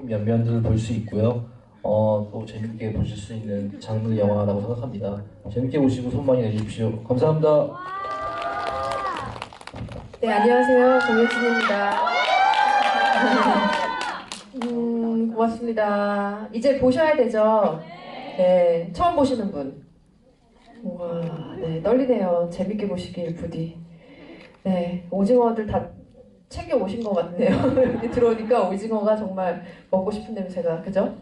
새로운 면면들을 볼 수 있고요. 어, 또 재밌게 보실 수 있는 장르 영화라고 생각합니다. 재밌게 보시고 손 많이 내주십시오. 감사합니다. 네, 안녕하세요. 정혜진입니다. 음, 고맙습니다. 이제 보셔야 되죠? 네, 처음 보시는 분. 와, 네, 떨리네요. 재밌게 보시길 부디. 네, 오징어들 다 챙겨 오신 것 같네요. 여기 들어오니까 오징어가 정말 먹고 싶은 냄새가, 그죠?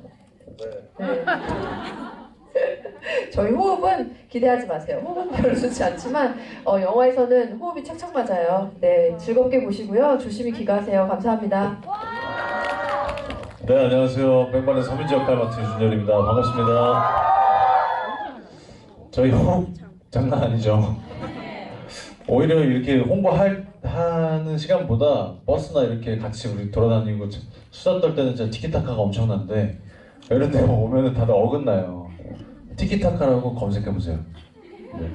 네. 저희 호흡은 기대하지 마세요. 호흡은 별로 좋지 않지만 어, 영화에서는 호흡이 착착 맞아요. 네, 즐겁게 보시고요. 조심히 귀가하세요. 감사합니다. 네 안녕하세요 백반의 서민지 역할 맡은 윤열입니다 반갑습니다 저희 호흡 장난 아니죠 오히려 이렇게 홍보할 하는 시간보다 버스나 이렇게 같이 우리 돌아다니고 수다 떨 때는 진짜 티키타카가 엄청난데 이런 데 오면은 다들 어긋나요. 티키타카라고 검색해 보세요. 네.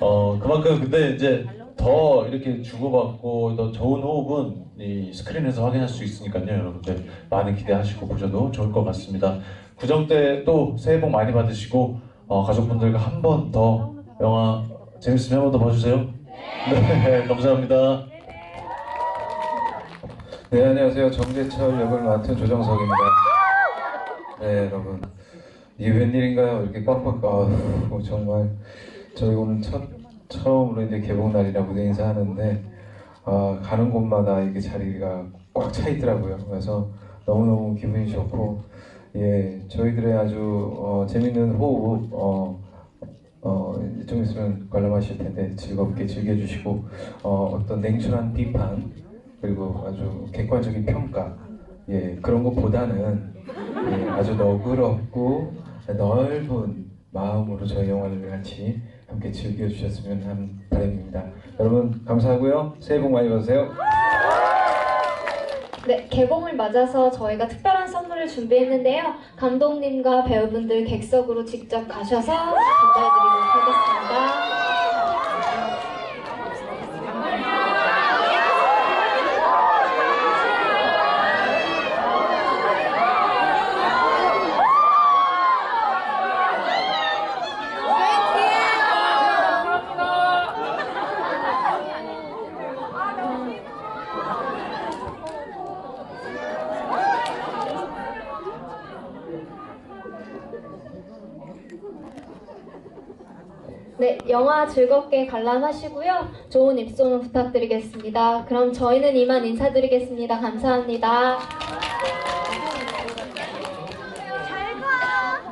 어 그만큼 근데 이제 더 이렇게 주고받고 더 좋은 호흡은 이 스크린에서 확인할 수 있으니까요 여러분들. 많이 기대하시고 보셔도 좋을 것 같습니다. 구정 때 또 새해 복 많이 받으시고 어, 가족분들과 한 번 더 영화 재밌으면 한 번 더 봐주세요 네 감사합니다 네 안녕하세요 정재철 역을 맡은 조정석입니다. 네 여러분 이게 웬일인가요? 이렇게 꽉꽉 아우 정말 저희 오늘 첫 처음으로 이제 개봉 날이라 무대 인사하는데 아, 가는 곳마다 이게 자리가 꽉 차 있더라고요. 그래서 너무 너무 기분이 좋고 예 저희들의 아주 어, 재밌는 호흡 어, 어, 이제 좀 있으면 관람하실 텐데 즐겁게 즐겨주시고 어, 어떤 냉철한 비판 그리고 아주 객관적인 평가 예 그런 것보다는 예, 아주 너그럽고 넓은 마음으로 저희 영화를 같이 함께 즐겨주셨으면 하는 바람입니다. 여러분 감사하고요. 새해 복 많이 받으세요. 네, 개봉을 맞아서 저희가 특별한 선물을 준비했는데요. 감독님과 배우분들 객석으로 직접 가셔서 전달해드리도록 하겠습니다. 네, 영화 즐겁게 관람하시고요. 좋은 입소문 부탁드리겠습니다. 그럼 저희는 이만 인사드리겠습니다. 감사합니다. 잘 가.